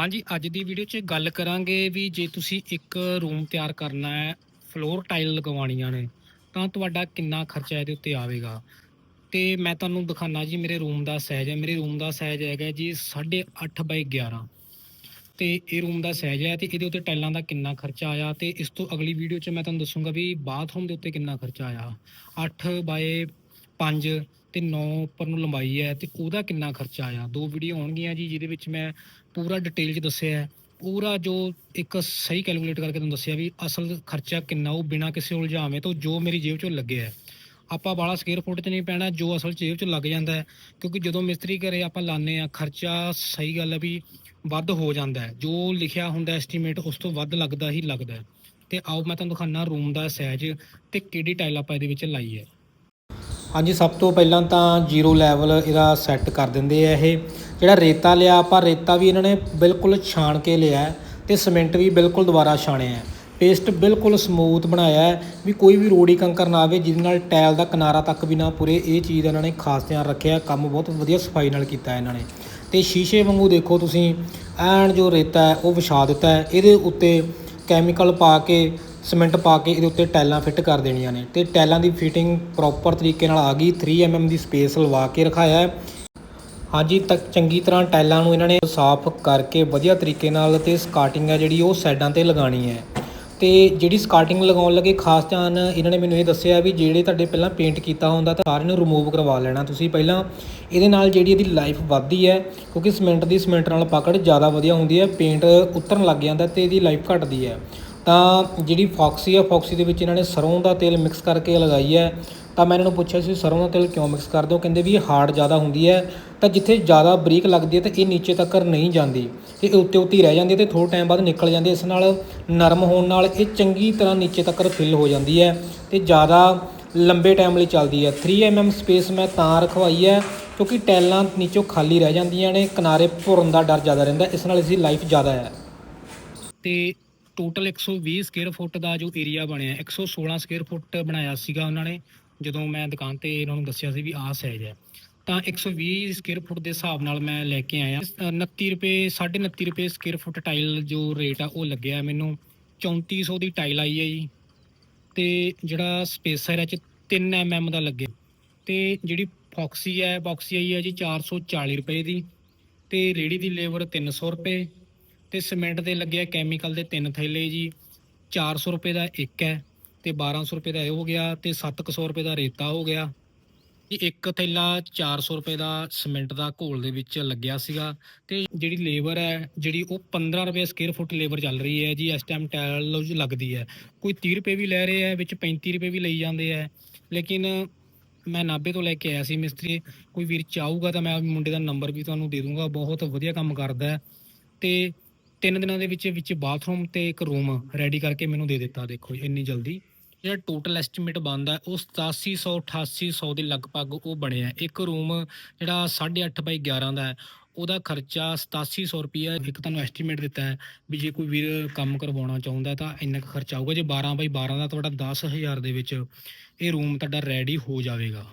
ਹਾਂਜੀ, ਅੱਜ ਦੀ ਵੀਡੀਓ 'ਚ ਗੱਲ ਕਰਾਂਗੇ ਵੀ ਜੇ ਤੁਸੀਂ ਇੱਕ ਰੂਮ ਤਿਆਰ ਕਰਨਾ ਹੈ ਫਲੋਰ ਟਾਈਲ ਲਗਵਾਉਣੀਆਂ ਨੇ, ਤਾਂ ਤੁਹਾਡਾ ਕਿੰਨਾ ਖਰਚਾ ਇਹਦੇ ਉੱਤੇ ਆਵੇਗਾ? ਤੇ ਮੈਂ ਤੁਹਾਨੂੰ ਦਿਖਾਣਾ ਜੀ, ਮੇਰੇ ਰੂਮ ਦਾ ਸਾਈਜ਼ ਹੈ। ਮੇਰੇ ਰੂਮ ਦਾ ਸਾਈਜ਼ ਹੈਗਾ ਜੀ 8.5 ਬਾਈ 11 ਤੇ ਇਹ ਰੂਮ ਦਾ ਸਾਈਜ਼ ਹੈ ਤੇ ਇਹਦੇ ਉੱਤੇ ਟਾਈਲਾਂ ਦਾ ਕਿੰਨਾ ਖਰਚਾ ਆਇਆ ਤੇ ਇਸ ਤੋਂ ਅਗਲੀ ਵੀਡੀਓ 'ਚ ਮੈਂ ਤੁਹਾਨੂੰ ਦੱਸੂਗਾ ਵੀ ਬਾਥਰੂਮ ਦੇ ਉੱਤੇ ਕਿੰਨਾ ਖਰਚਾ ਆਇਆ। 8 ਬਾਏ 5 ਤੇ 9 ਉੱਪਰ ਨੂੰ ਲੰਬਾਈ ਹੈ ਤੇ ਉਹਦਾ ਕਿੰਨਾ ਖਰਚਾ ਆਇਆ? ਦੋ ਵੀਡੀਓ ਹੋਣਗੀਆਂ ਜੀ, ਜਿਹਦੇ ਵਿੱਚ ਮੈਂ ਪੂਰਾ ਡਿਟੇਲ 'ਚ ਦੱਸਿਆ ਹੈ। ਪੂਰਾ ਜੋ ਇੱਕ ਸਹੀ ਕੈਲਕੂਲੇਟ ਕਰਕੇ ਤੁਹਾਨੂੰ ਦੱਸਿਆ ਵੀ ਅਸਲ ਖਰਚਾ ਕਿੰਨਾ, ਉਹ ਬਿਨਾਂ ਕਿਸੇ ਉਲਝਾਵੇਂ ਤੋਂ ਜੋ ਮੇਰੀ ਜੇਬ 'ਚੋਂ ਲੱਗਿਆ ਹੈ। ਆਪਾਂ ਬਾਲਾ ਸਕੇਅਰ ਫੁੱਟ 'ਚ ਨਹੀਂ ਪੈਣਾ, ਜੋ ਅਸਲ ਜੇਬ 'ਚ ਲੱਗ ਜਾਂਦਾ ਹੈ। ਕਿਉਂਕਿ ਜਦੋਂ ਮਿਸਤਰੀ ਘਰੇ ਆਪਾਂ ਲਾਣੇ ਆ ਖਰਚਾ ਸਹੀ ਗੱਲ ਹੈ ਵੀ ਵੱਧ ਹੋ ਜਾਂਦਾ ਹੈ। ਜੋ ਲਿਖਿਆ ਹੁੰਦਾ ਐਸਟੀਮੇਟ ਉਸ ਤੋਂ ਵੱਧ ਲੱਗਦਾ ਹੀ ਲੱਗਦਾ ਹੈ। ਤੇ ਆਓ ਮੈਂ ਤੁਹਾਨੂੰ ਦਿਖਾਣਾ ਰੂਮ ਦਾ ਸਾਈਜ਼ ਤੇ ਕਿਹੜੀ ਟਾਈਲ ਆਪਾਂ ਇਹਦੇ ਵਿੱਚ ਲਾਈ ਹੈ। ਹਾਂਜੀ, ਸਭ ਤੋਂ ਪਹਿਲਾਂ ਤਾਂ ਜ਼ੀਰੋ ਲੈਵਲ ਇਹਦਾ ਸੈੱਟ ਕਰ ਦਿੰਦੇ ਆ ਇਹ। ਜਿਹੜਾ ਰੇਤਾ ਲਿਆ, ਆਪਾਂ ਰੇਤਾ ਵੀ ਇਹਨਾਂ ਨੇ ਬਿਲਕੁਲ ਛਾਣ ਕੇ ਲਿਆ ਹੈ ਤੇ ਸਿਮੈਂਟ ਵੀ ਬਿਲਕੁਲ ਦੁਬਾਰਾ ਛਾਣਿਆ ਪੇਸਟ ਬਿਲਕੁਲ ਸਮੂਥ ਬਣਾਇਆ ਵੀ ਕੋਈ ਵੀ ਰੋੜੀ ਕੰਕਰ ਨਾ ਆਵੇ, ਜਿਹਦੇ ਨਾਲ ਟਾਇਲ ਦਾ ਕਿਨਾਰਾ ਤੱਕ ਵੀ ਨਾ ਪੂਰੇ। ਇਹ ਚੀਜ਼ ਇਹਨਾਂ ਨੇ ਖਾਸ ਧਿਆਨ ਰੱਖਿਆ, ਕੰਮ ਬਹੁਤ ਵਧੀਆ ਸਫ਼ਾਈ ਨਾਲ ਕੀਤਾ ਇਹਨਾਂ ਨੇ। ਤੇ ਸ਼ੀਸ਼ੇ ਵਾਂਗੂ ਦੇਖੋ ਤੁਸੀਂ, ਐਨ ਜੋ ਰੇਤਾ ਹੈ, ਉਹ ਵਿਛਾ ਦਿੱਤਾ ਹੈ। ਇਹਦੇ ਉੱਤੇ ਕੈਮੀਕਲ ਪਾ ਕੇ ਸੀਮੈਂਟ ਪਾ ਕੇ ਇਹਦੇ ਉੱਤੇ ਟਾਈਲਾਂ ਫਿੱਟ ਕਰ ਦੇਣੀਆਂ ਨੇ। ਤੇ ਟਾਈਲਾਂ ਦੀ ਫਿਟਿੰਗ ਪ੍ਰੋਪਰ ਤਰੀਕੇ ਨਾਲ ਆ ਗਈ। 3 mm ਦੀ ਸਪੇਸ ਲਵਾ ਕੇ ਰਖਾਇਆ ਹੈ। ਹਾਂਜੀ, ਤੱਕ ਚੰਗੀ ਤਰ੍ਹਾਂ ਟਾਈਲਾਂ ਨੂੰ ਇਹਨਾਂ ਨੇ ਸਾਫ਼ ਕਰਕੇ ਵਧੀਆ ਤਰੀਕੇ ਨਾਲ ਤੇ ਸਕਾਟਿੰਗ ਹੈ ਜਿਹੜੀ ਉਹ ਸਾਈਡਾਂ ਤੇ ਲਗਾਣੀ ਹੈ। ਤੇ ਜਿਹੜੀ ਸਕਾਟਿੰਗ ਲਗਾਉਣ ਲੱਗੇ, ਖਾਸ ਧਿਆਨ ਇਹਨਾਂ ਨੇ ਮੈਨੂੰ ਇਹ ਦੱਸਿਆ ਵੀ ਜਿਹੜੇ ਤੁਹਾਡੇ ਪਹਿਲਾਂ ਪੇਂਟ ਕੀਤਾ ਹੁੰਦਾ, ਤਾਂ ਸਾਰੇ ਨੂੰ ਰਿਮੂਵ ਕਰਵਾ ਲੈਣਾ ਤੁਸੀਂ ਪਹਿਲਾਂ। ਇਹਦੇ ਨਾਲ ਜਿਹੜੀ ਇਹਦੀ ਲਾਈਫ ਵੱਧਦੀ ਹੈ, ਕਿਉਂਕਿ ਸਿਮੈਂਟ ਦੀ ਸਿਮੈਂਟ ਨਾਲ ਪਕੜ ਜ਼ਿਆਦਾ ਵਧੀਆ ਹੁੰਦੀ ਹੈ ਪੇਂਟ ਉਤਰਨ ਲੱਗ ਜਾਂਦਾ ਤੇ ਇਹਦੀ ਲਾਈਫ ਘਟਦੀ ਹੈ। ਤਾਂ ਜਿਹੜੀ ਫੋਕਸੀ ਆ, ਫੋਕਸੀ ਦੇ ਵਿੱਚ ਇਹਨਾਂ ਨੇ ਸਰੋਂ ਦਾ ਤੇਲ ਮਿਕਸ ਕਰਕੇ ਲਗਾਈ ਹੈ। ਤਾਂ ਮੈਂ ਇਹਨਾਂ ਨੂੰ ਪੁੱਛਿਆ ਸੀ ਸਰ੍ਹੋਂ ਦਾ ਤੇਲ ਕਿਉਂ ਮਿਕਸ ਕਰਦੇ ਹੋ? ਕਹਿੰਦੇ ਵੀ ਇਹ ਹਾਰਡ ਜ਼ਿਆਦਾ ਹੁੰਦੀ ਹੈ। ਤਾਂ ਜਿੱਥੇ ਜ਼ਿਆਦਾ ਬਰੀਕ ਲੱਗਦੀ ਹੈ ਤਾਂ ਇਹ ਨੀਚੇ ਤੱਕ ਨਹੀਂ ਜਾਂਦੀ। ਤੇ ਇਹ ਉੱਤੇ ਉੱਤੇ ਹੀ ਰਹਿ ਜਾਂਦੀ ਹੈ ਤੇ ਥੋੜ੍ਹੇ ਟਾਈਮ ਬਾਅਦ ਨਿਕਲ ਜਾਂਦੀ ਹੈ। ਇਸ ਨਾਲ ਨਰਮ ਹੋਣ ਨਾਲ ਇਹ ਚੰਗੀ ਤਰ੍ਹਾਂ ਨੀਚੇ ਤੱਕ ਫਿਲ ਹੋ ਜਾਂਦੀ ਹੈ ਤੇ ਜ਼ਿਆਦਾ ਲੰਬੇ ਟਾਈਮ ਲਈ ਚੱਲਦੀ ਹੈ। 3 mm ਸਪੇਸ ਮੈਂ ਤਾਂ ਰਖਵਾਈ ਹੈ ਕਿਉਂਕਿ ਟੈਲਾਂ ਨੀਚੋਂ ਖਾਲੀ ਰਹਿ ਜਾਂਦੀਆਂ ਨੇ, ਕਿਨਾਰੇ ਭੁਰਨ ਦਾ ਡਰ ਜ਼ਿਆਦਾ ਰਹਿੰਦਾ ਇਸ ਨਾਲ ਇਸ ਦੀ ਲਾਈਫ ਜ਼ਿਆਦਾ ਹੈ। ਤੇ ਟੋਟਲ 120 ਸਕੁਅਰ ਫੁੱਟ ਦਾ ਜੋ ਏਰੀਆ ਬਣਿਆ 116 ਸਕੁਅਰ ਫੁੱਟ ਬਣਾਇਆ ਸੀਗਾ ਉਹਨਾਂ ਨੇ, ਜਦੋਂ ਮੈਂ ਦੁਕਾਨ ਤੇ ਇਹਨਾਂ ਨੂੰ ਦੱਸਿਆ ਸੀ ਵੀ ਆਹ ਸਾਈਜ਼ ਹੈ। ਤਾਂ 120 ਸਕੁਅਰ ਫੁੱਟ ਦੇ ਹਿਸਾਬ ਨਾਲ ਮੈਂ ਲੈ ਕੇ ਆਇਆ। 29 ਰੁਪਏ 29.5 ਰੁਪਏ ਸਕੁਅਰ ਫੁੱਟ ਟਾਈਲ ਜੋ ਰੇਟ ਆ, ਉਹ ਲੱਗਿਆ ਮੈਨੂੰ। 3400 ਦੀ ਟਾਈਲ ਆਈ ਹੈ ਜੀ। ਤੇ ਜਿਹੜਾ ਸਪੇਸਰ ਹੈ ਚ 3 mm ਦਾ ਲੱਗਿਆ। ਤੇ ਜਿਹੜੀ ਫੌਕਸੀ ਹੈ ਫੌਕਸੀ ਆਈ ਹੈ ਜੀ 440 ਰੁਪਏ ਦੀ। ਤੇ ਰੇੜੀ ਦੀ ਲੇਬਰ 300 ਰੁਪਏ। ਤੇ ਸੀਮੈਂਟ ਦੇ ਲੱਗਿਆ ਕੈਮੀਕਲ ਦੇ ਤਿੰਨ ਥੈਲੇ ਜੀ। 400 ਰੁਪਏ ਦਾ ਇੱਕ ਹੈ ਤੇ 1200 ਰੁਪਏ ਦਾ ਇਹ ਹੋ ਗਿਆ ਤੇ 700 ਰੁਪਏ ਦਾ ਰੇਤਾ ਹੋ ਗਿਆ। ਜੀ ਇੱਕ ਥੈਲਾ 400 ਰੁਪਏ ਦਾ ਸੀਮੈਂਟ ਦਾ ਘੋਲ ਦੇ ਵਿੱਚ ਲੱਗਿਆ ਸੀਗਾ ਤੇ ਜਿਹੜੀ ਲੇਬਰ ਹੈ, ਜਿਹੜੀ ਉਹ 15 ਰੁਪਏ ਸਕੁਅਰ ਫੁੱਟ ਲੇਬਰ ਚੱਲ ਰਹੀ ਹੈ ਜੀ, ਇਸ ਟਾਈਮ ਟਾਇਲ ਲੱਗਦੀ ਹੈ। ਕੋਈ 30 ਰੁਪਏ ਵੀ ਲੈ ਰਹੇ ਹੈ, ਵਿੱਚ 35 ਰੁਪਏ ਵੀ ਲਈ ਜਾਂਦੇ ਹੈ। ਲੇਕਿਨ ਮੈਂ ਨਾਭੇ ਤੋਂ ਲੈ ਕੇ ਆਇਆ ਸੀ ਮਿਸਤਰੀ, ਕੋਈ ਵੀਰ ਚਾਹੂਗਾ ਤਾਂ ਮੈਂ ਮੁੰਡੇ ਦਾ ਨੰਬਰ ਵੀ ਤੁਹਾਨੂੰ ਦੇ ਦੂੰਗਾ, ਬਹੁਤ ਵਧੀਆ ਕੰਮ ਕਰਦਾ ਹੈ। ਤੇ ਤਿੰਨ ਦਿਨਾਂ ਦੇ ਵਿੱਚ ਵਿੱਚ ਬਾਥਰੂਮ ਤੇ ਇੱਕ ਰੂਮ ਰੈਡੀ ਕਰਕੇ ਮੈਨੂੰ ਦੇ ਦਿੱਤਾ ਦੇਖੋ ਜੀ, ਇੰਨੀ ਜਲਦੀ। ਜਿਹੜਾ ਟੋਟਲ ਐਸਟੀਮੇਟ ਬਣਦਾ ਉਹ 8700 8800 ਦੇ ਲਗਭਗ ਉਹ ਬਣਿਆ। ਇੱਕ ਰੂਮ ਜਿਹੜਾ 8.5 ਬਾਈ 11 ਦਾ ਹੈ ਉਹਦਾ ਖਰਚਾ 8700 ਰੁਪਈਆ ਇੱਕ ਤੁਹਾਨੂੰ ਐਸਟੀਮੇਟ ਦਿੱਤਾ ਹੈ ਵੀ ਜੇ ਕੋਈ ਵੀਰ ਕੰਮ ਕਰਵਾਉਣਾ ਚਾਹੁੰਦਾ ਤਾਂ ਇੰਨਾ ਕੁ ਖਰਚਾ ਆਊਗਾ। ਜੇ 12 ਬਾਈ 12 ਦਾ ਤੁਹਾਡਾ 10000 ਦੇ ਵਿੱਚ ਇਹ ਰੂਮ ਤੁਹਾਡਾ ਰੈਡੀ ਹੋ ਜਾਵੇਗਾ।